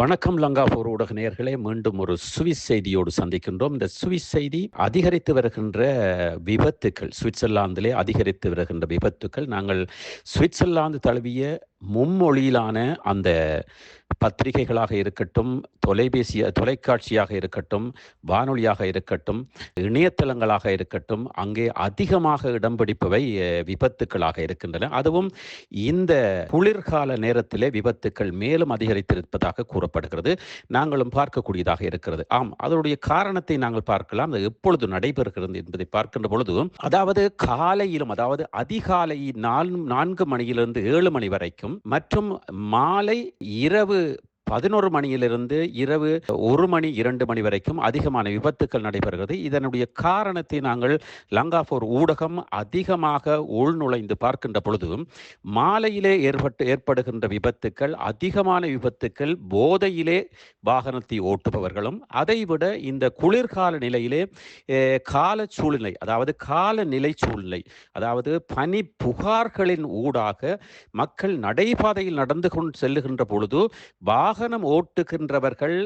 வணக்கம் லங்காபூர் ஊடக நேயர்களே மீண்டும் ஒரு சுவிஸ் செய்தியோடு சந்திக்கின்றோம். இந்த சுவிஸ் செய்தி அதிகரித்து வருகின்ற விபத்துக்கள் சுவிட்சர்லாந்திலே அதிகரித்து வருகின்ற விபத்துக்கள். நாங்கள் சுவிட்சர்லாந்து தழுவிய மும்மொழியிலான அந்த பத்திரிகைகளாக இருக்கட்டும் தொலைபேசி தொலைக்காட்சியாக இருக்கட்டும் வானொலியாக இருக்கட்டும் இணையதளங்களாக இருக்கட்டும் அங்கே அதிகமாக இடம் பிடிப்பவை விபத்துக்களாக இருக்கின்றன. அதுவும் இந்த குளிர்கால நேரத்திலே விபத்துக்கள் மேலும் அதிகரித்திருப்பதாக கூறப்படுகிறது. நாங்களும் பார்க்கக்கூடியதாக இருக்கிறது. ஆம் அதனுடைய காரணத்தை நாங்கள் பார்க்கலாம். அது எப்பொழுது நடைபெறுகிறது என்பதை பார்க்கின்ற பொழுது அதாவது காலையிலும் அதாவது அதிகாலை நான்கு மணியிலிருந்து ஏழு மணி வரைக்கும் மற்றும் மாலை இரவு பதினோரு மணியிலிருந்து இரவு ஒரு மணி இரண்டு மணி வரைக்கும் அதிகமான விபத்துக்கள் நடைபெறுகிறது. இதனுடைய காரணத்தை நாங்கள் லங்காபூர் ஊடகம் அதிகமாக உள்நுழைந்து பார்க்கின்ற பொழுது மாலையிலே ஏற்பட்டு ஏற்படுகின்ற விபத்துக்கள் அதிகமான விபத்துக்கள் போதையிலே வாகனத்தை ஓட்டுபவர்களும் அதைவிட இந்த குளிர்கால நிலையிலே கால சூழ்நிலை அதாவது காலநிலை சூழ்நிலை அதாவது பனி புகார்களின் ஊடாக மக்கள் நடைபாதையில் நடந்து கொண்டு செல்லுகின்ற பொழுது வாகனம் ஓட்டுகின்றவர்கள்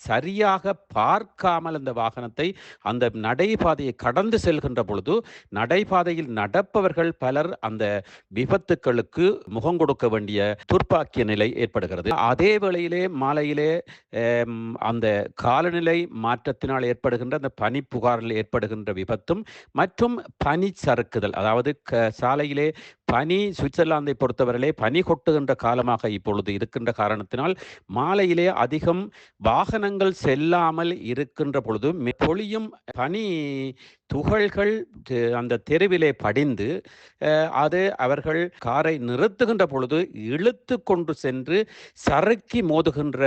சரியாக பார்க்காமல் அந்த வாகனத்தை அந்த நடைபாதையை கடந்து செல்கின்ற பொழுது நடைபாதையில் நடப்பவர்கள் பலர் அந்த விபத்துக்களுக்கு முகம் கொடுக்க வேண்டிய துர்ப்பாக்கிய நிலை ஏற்படுகிறது. அதே வேளையிலே மாலையிலே அந்த காலநிலை மாற்றத்தினால் ஏற்படுகின்ற அந்த பனி புகாரில் ஏற்படுகின்ற விபத்தும் மற்றும் பனி சறுக்குதல் அதாவது க- சாலையிலே பனி சுவிட்சர்லாந்தை பொறுத்தவரையிலே பனி கொட்டுகின்ற காலமாக இப்பொழுது இருக்கின்ற காரணத்தினால் மாலையிலே அதிகம் வாகனங்கள் செல்லாமல் இருக்கின்ற பொழுது பொழியும் பனி துகள்கள் தெ- அந்த தெருவிலே படிந்து அது அவர்கள் காரை நிறுத்துகின்ற பொழுது இழுத்து கொண்டு சென்று சறுக்கி மோதுகின்ற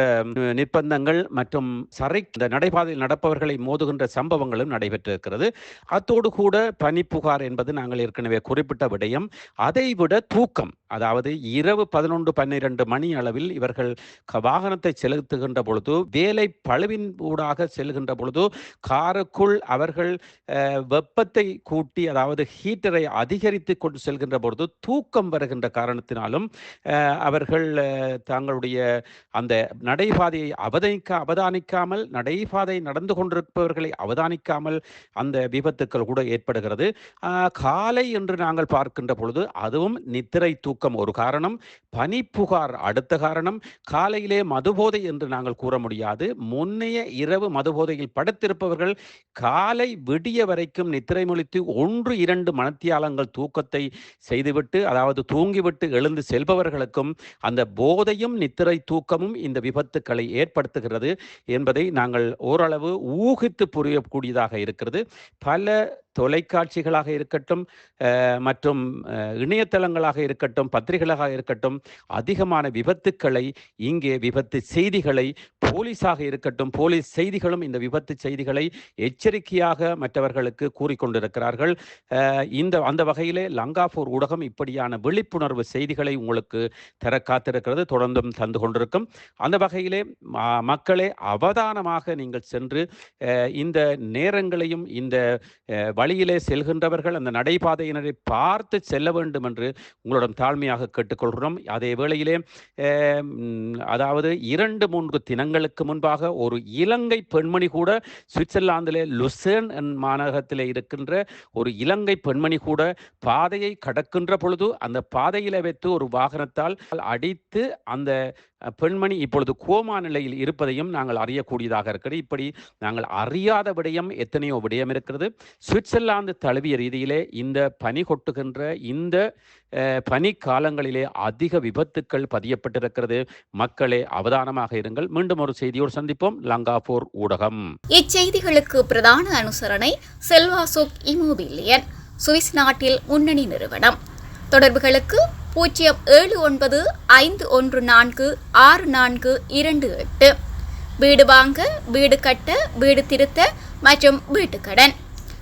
நிர்பந்தங்கள் மற்றும் சறை இந்த நடைபாதையில் நடப்பவர்களை மோதுகின்ற சம்பவங்களும் நடைபெற்றிருக்கிறது. அத்தோடு கூட பனி புகார் என்பது நாங்கள் ஏற்கனவே குறிப்பிட்ட விடயம். அதைவிட தூக்கம் அதாவது இரவு பதினொன்று பன்னிரண்டு மணி அளவில் இவர்கள் க- வாகனத்தை செலுத்துகின்ற பொழுது வேலை பழுவின் ஊடாக செல்கின்ற பொழுது காருக்குள் அவர்கள் வெப்பத்தை கூட்டி அதாவது ஹீட்டரை அதிகரித்து கொண்டு செல்கின்ற பொழுது தூக்கம் வருகின்ற காரணத்தினாலும் அவர்கள் தங்களுடைய அந்த நடைபாதையை அவதானிக்க அவதானிக்காமல் நடைபாதை நடந்து கொண்டிருப்பவர்களை அவதானிக்காமல் அந்த விபத்துக்கள் கூட ஏற்படுகிறது. காலை என்று நாங்கள் பார்க்கின்ற பொழுது அதுவும் நித்திரை தூக்கம் ஒரு காரணம் பனிப்புகார் அடுத்த காரணம் காலையிலே மதுபோதை என்று நாங்கள் கூற முடியாது. முன்னைய இரவு மதுபோதையில் படுத்திருப்பவர்கள் காலை விடிய வரைக்கும் நித்திரை முழித்து ஒன்று இரண்டு மனத்தியாலங்கள் தூக்கத்தை செய்துவிட்டு அதாவது தூங்கிவிட்டு எழுந்து செல்பவர்களுக்கும் அந்த போதையும் நித்திரை தூக்கமும் இந்த விபத்துக்களை ஏற்படுத்துகிறது என்பதை நாங்கள் ஓரளவு ஊகித்து புரியக்கூடியதாக இருக்கிறது. பல தொலைக்காட்சிகளாக இருக்கட்டும் மற்றும் இணையதளங்களாக இருக்கட்டும் பத்திரிகைகளாக இருக்கட்டும் அதிகமான விபத்துக்களை இங்கே விபத்து செய்திகளை போலீஸாக இருக்கட்டும் போலீஸ் செய்திகளும் இந்த விபத்து செய்திகளை எச்சரிக்கையாக மற்றவர்களுக்கு கூறிக்கொண்டிருக்கிறார்கள் இந்த அந்த வகையிலே லங்காபூர் ஊடகம் இப்படியான விழிப்புணர்வு செய்திகளை உங்களுக்கு தர காத்திருக்கிறது தொடர்ந்தும் தந்து கொண்டிருக்கும். அந்த வகையிலே மக்களே அவதானமாக நீங்கள் சென்று இந்த நேரங்களையும் இந்த வழி வழியிலே செல்கின்றவர்கள் அந்த நடைபாதையினரை பார்த்து செல்ல வேண்டும் என்று உங்களிடம் தாழ்மையாக கேட்டுக்கொள்கிறோம். அதே வேளையிலே அதாவது இரண்டு மூன்று தினங்களுக்கு முன்பாக ஒரு இலங்கை பெண்மணி கூட சுவிட்சர்லாந்திலே லுசேன் என் இருக்கின்ற ஒரு இலங்கை பெண்மணி கூட பாதையை கடக்கின்ற பொழுது அந்த பாதையில வைத்து ஒரு வாகனத்தால் அடித்து அந்த பெண்மணி இப்பொழுது கோமா நிலையில் இருப்பதையும் நாங்கள் அறியக்கூடியதாக இருக்கிறது. இப்படி நாங்கள் அறியாத விடயம் எத்தனையோ விடயம் இருக்கிறது. சுவிட்சர்லாந்து தழுவிய ரீதியிலே இந்த பனி கொட்டுகின்ற இந்த பனி காலங்களிலே அதிக விபத்துக்கள் பதியப்பட்டிருக்கிறது. மக்களே அவதானமாக இருங்கள். மீண்டும் ஒரு செய்தியோடு சந்திப்போம். லங்காபூர் ஊடகம். இச்செய்திகளுக்கு பிரதான அனுசரணை செல்வாசோக் இமோபிலியன் சுவிஸ் நாட்டில் முன்னணி நிறுவனம். தொடர்புகளுக்கு பூஜ்ஜியம் ஏழு ஒன்பது ஐந்து ஒன்று நான்கு ஆறு நான்கு இரண்டு எட்டு. வீடு வாங்க வீடு கட்ட வீடு திருத்த மற்றும் வீட்டுக்கடன்.